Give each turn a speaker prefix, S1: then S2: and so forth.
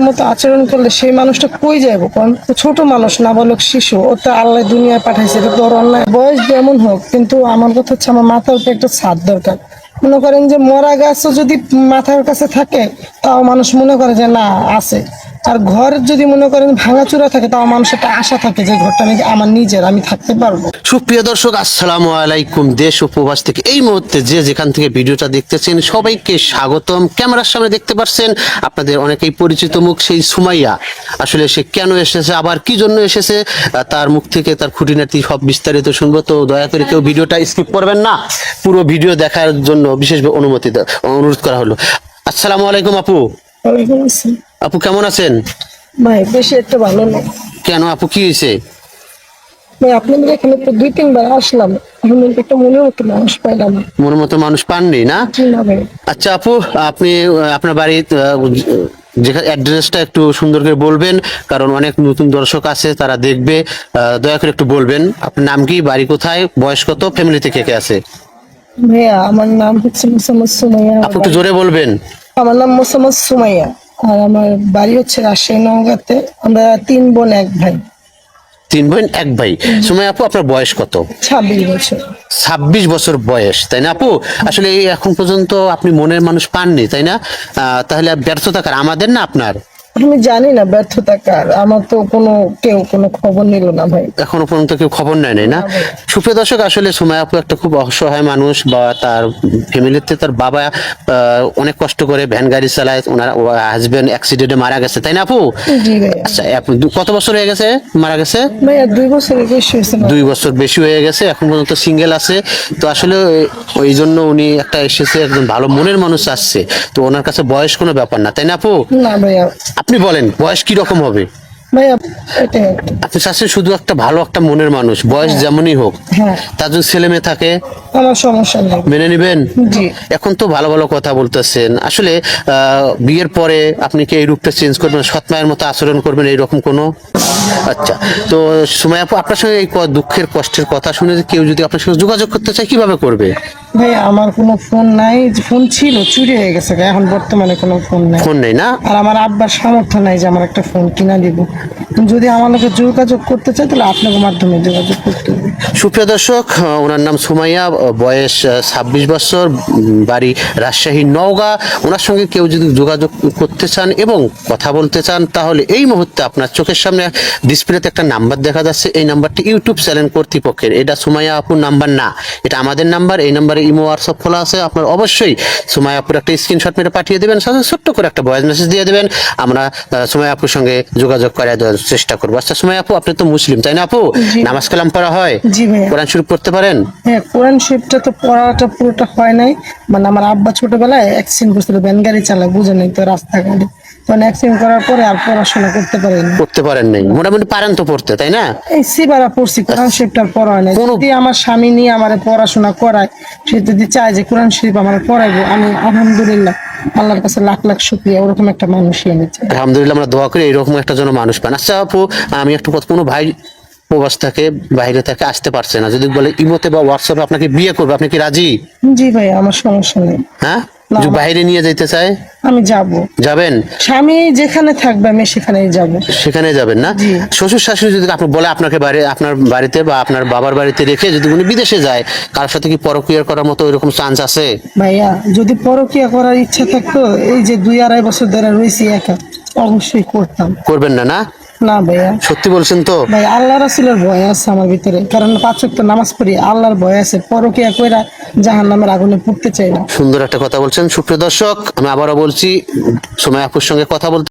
S1: মতো আচরণ করলে সেই মানুষটা কই যাব কারণ ছোট মানুষ, নাবালক শিশু, ও তো আল্লাহ দুনিয়ায় পাঠাইছে, এটা তো অন্যায়। বয়স যেমন হোক, কিন্তু আমার কথা হচ্ছে আমার মাথার উপরে একটা ছাদ দরকার। মনে করেন যে মরা গাছও যদি মাথার কাছে থাকে, তাও মানুষ মনে করে যে না, আছে। আর ঘর যদি মনে করেন ভাঙাচুরা থাকে, তাও মানুষের একটা আশা থাকে যে ঘরটা নাকি আমার নিজের, আমি থাকতে পারব।
S2: সুপ্রিয় দর্শক, আসসালামু আলাইকুম। দেশ উপবাস থেকে এই মুহূর্তে যে যেখান থেকে ভিডিওটা দেখতেছেন, সবাইকে স্বাগতম। ক্যামেরার সামনে দেখতে পাচ্ছেন আপনাদের অনেকেই পরিচিত মুখ, সেই সুমাইয়া। আসলে সে কেন এসেছে, আবার কি জন্য এসেছে, তার মুখ থেকে তার খুঁটিনাটি সব বিস্তারিত শুনব। তো দয়া করে কেউ ভিডিওটা স্কিপ করবেন না, পুরো ভিডিও দেখার জন্য বিশেষ অনুমতি অনুরোধ করা হলো। আসসালামু আলাইকুম আপু। আপু কেমন আছেন?
S1: ভাই বেশি একটা ভালো নেই।
S2: কেন আপু কি হয়েছে?
S1: ভাই আপনাদের এখানে তো দুই তিনবার আসলাম। একটা মনের মতো মানুষ পাইলাম।
S2: মনের মতো মানুষ পাননি না?
S1: না
S2: আচ্ছা আপু আপনি আপনার বাড়ির যেখানে অ্যাড্রেসটা একটু সুন্দর করে বলবেন কারণ অনেক নতুন দর্শক আছে তারা দেখবে। দয়া করে একটু বলবেন আপনার নাম কি বাড়ি কোথায় বয়স কত ফ্যামিলিতে কে কে আছে?
S1: ভাইয়া আমার নাম হচ্ছে মোসাম্মদ সুমাইয়া
S2: আপু একটু জোরে বলবেন।
S1: আমার নাম মোসাম্মদ সুমাইয়া। আর আমার বাড়ি হচ্ছে রাজশাহী নওগাঁতে। আমরা তিন বোন এক ভাই।
S2: তিন বোন এক ভাই। সময় আপু আপনার বয়স কত?
S1: ছাব্বিশ বছর।
S2: ছাব্বিশ বছর বয়স তাই না আপু? আসলে এখন পর্যন্ত আপনি মনের মানুষ পাননি তাই না? আহ, তাহলে ব্যর্থতা কার? আমাদের না আপনার?
S1: আমি জানি না ব্যর্থতা কার। আমার তো কোনো কেউ কোনো খবর নিল না ভাই।
S2: এখনও পর্যন্ত কেউ খবর নেয় নাই না? সুপ্রিয় দর্শক আসলে সময় আপু একটা খুব অসহায় মানুষ বা তার ফ্যামিলিতে তার বাবা অনেক কষ্ট করে ভ্যান গাড়ি চালায় ওনার হাজবেন্ড অ্যাক্সিডেন্টে মারা গেছে তাই না আপু? আচ্ছা কত বছর হয়ে গেছে মারা গেছে?
S1: ভাইয়া দুই বছরের বেশি হয়েছে
S2: দুই বছর বেশি হয়ে গেছে এখন পর্যন্ত সিঙ্গেল আছে। তো আসলে ওই জন্য উনি একটা এসেছে একজন ভালো মনের মানুষ আসছে। তো ওনার কাছে বয়স কোনো ব্যাপার না তাই না আপু?
S1: না ভাইয়া।
S2: আপনি বলেন বয়স কি রকম হবে। আপনি চাচ্ছেন শুধু একটা ভালো একটা মনের মানুষ বয়স যেমনই হোক।
S1: হ্যাঁ।
S2: তার যদি ছেলে মেয়ে থাকে মেনে নিবেন? এখন তো ভালো ভালো কথা বলতেছেন। আসলে আহ, বিয়ের পরে আপনি কি এই রূপটা চেঞ্জ করবেন সৎ মায়ের মতো আচরণ করবেন এইরকম কোনো? আচ্ছা তো সময় আপু আপনার সঙ্গে এই দুঃখের কষ্টের কথা শুনে যে কেউ যদি আপনার সঙ্গে যোগাযোগ করতে চায় কীভাবে করবে?
S1: ভাই আমার কোনো ফোন নাই ফোন ছিল চুরি হয়ে গেছে এখন বর্তমানে কোনো ফোন নাই।
S2: ফোন নেই না?
S1: আর আমার আব্বার সামর্থ্য নাই যে আমার একটা ফোন কিনা দিব। যদি আমার লোকে যোগাযোগ করতে চায় তাহলে আপনাকে মাধ্যমে যোগাযোগ করতে হবে।
S2: সুপ্রিয় দর্শক ওনার নাম সুমাইয়া বয়স ছাব্বিশ বছর বাড়ি রাজশাহী নওগাঁ। ওনার সঙ্গে কেউ যদি যোগাযোগ করতে চান এবং কথা বলতে চান তাহলে এই মুহূর্তে আপনার চোখের সামনে ডিসপ্লেতে একটা নাম্বার দেখা যাচ্ছে। এই নাম্বারটি ইউটিউব চ্যানেল কর্তৃপক্ষের। এটা সুমাইয়া আপুর নাম্বার না এটা আমাদের নাম্বার। এই নাম্বারে ইমো হোয়াটসঅ্যাপ খোলা আছে। আপনার অবশ্যই সুমাইয়া আপুর একটা স্ক্রিনশট মেরে পাঠিয়ে দেবেন সাথে ছোট্ট করে একটা ভয়েস মেসেজ দিয়ে দেবেন। আমরা সুমাইয়া আপুর সঙ্গে যোগাযোগ করার চেষ্টা করব। আচ্ছা সুমাইয়া আপু আপনি তো মুসলিম তাই না আপু? নামাজ কালাম পড়া হয়?
S1: জি ভাইয়া।
S2: কোরআন শুরু করতে পারেন?
S1: হ্যাঁ কোরআন শরীফটা তো পড়াটা পুরোটা হয় নাই। মানে আমার আব্বা ছোটবেলায় অ্যাক্সিডেন্ট করছিল ভ্যান গাড়ি চালায় বুঝে নাই তো রাস্তাঘাটে। তখন অ্যাক্সিডেন্ট করার পরে আর পড়াশোনা করতে পারিনি।
S2: পড়তে পারেন নাই। মোটামুটি পারেন তো পড়তে তাই না?
S1: এই সিবারা পড়ছি কোরআন শরীফটা পড়া হয় না যদি আমার স্বামী নিয়ে আমার পড়াশোনা করায় সে যদি চায় যে কোরআন শরীফ আমার পড়াইবো আমি আলহামদুলিল্লাহ আল্লাহর কাছে লাখ লাখ শুক্রিয়া ওরকম একটা মানুষই আমি
S2: আলহামদুলিল্লাহ আমরা দোয়া করি এরকম একটা জন্য মানুষ পান। আচ্ছা আপু আমি একটু কোনো ভাই প্রবাস থাকে বাইরে থেকে আসতে পারছে না। যদি বলে ইমোতে বা হোয়াটসঅ্যাপে আপনাকে বিয়ে করবে আপনি কি রাজি?
S1: জি ভাই আমার সমস্যা নেই।
S2: হ্যাঁ? বাইরে নিয়ে যেতে চায়?
S1: আমি যাব।
S2: যাবেন?
S1: স্বামী যেখানে থাকবে আমি সেখানেই যাব।
S2: সেখানে যাবেন না? শ্বশুর শাশুড়ি যদি আপনি বলে আপনাকে বাড়ি আপনার বাড়িতে বা আপনার বাবার বাড়িতে রেখে যদি উনি বিদেশে যায় কারোর সাথে কি পরক্রিয়া করার মতো এরকম চান্স আছে?
S1: ভাইয়া যদি পরকিয়া করার ইচ্ছা থাকতো এই যে দুই আড়াই বছর ধরে রয়েছি একা অবশ্যই করতাম।
S2: করবেন না না?
S1: না ভাইয়া।
S2: সত্যি বলছেন তো?
S1: ভাই আল্লাহ রাসুলের ভয় আছে আমার ভিতরে। কারণ পাঁচ ওয়াক্ত নামাজ পড়ি আল্লাহর ভয় আছে। পরকিয়া কইরা জাহান নামের আগুনে পড়তে চাই না।
S2: সুন্দর একটা কথা বলছেন। সুপ্রিয় দর্শক আমি আবারও বলছি সময় আপুর সঙ্গে কথা বলতে